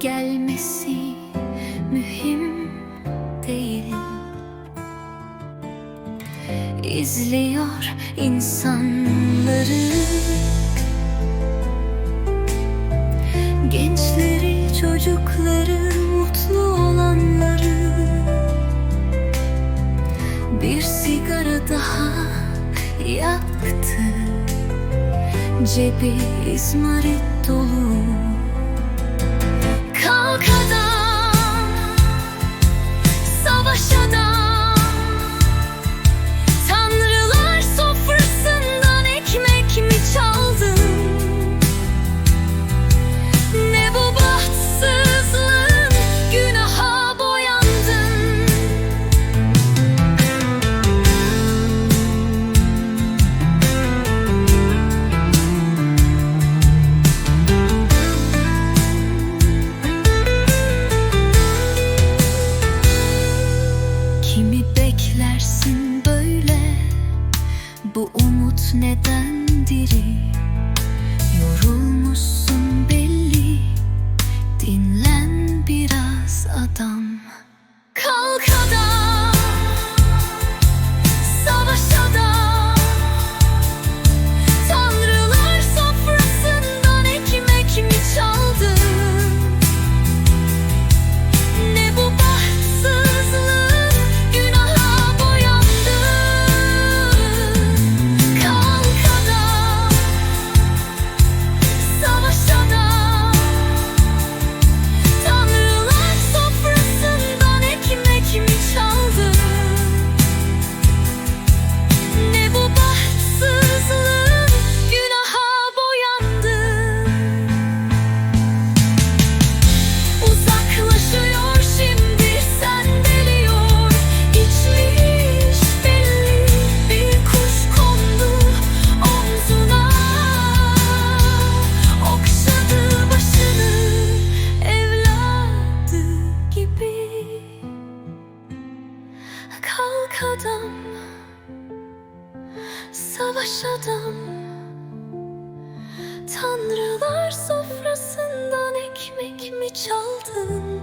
gelmesi mühim değil. İzliyor insanları. Gençleri, çocukları, mutlu olanları. Bir sigara daha yaktı. Cebi izmarit dolu neden diri? Yorulmuşsun belli. Dinlen biraz adam. savaş adam Tanrılar sofrasından ekmek mi çaldın?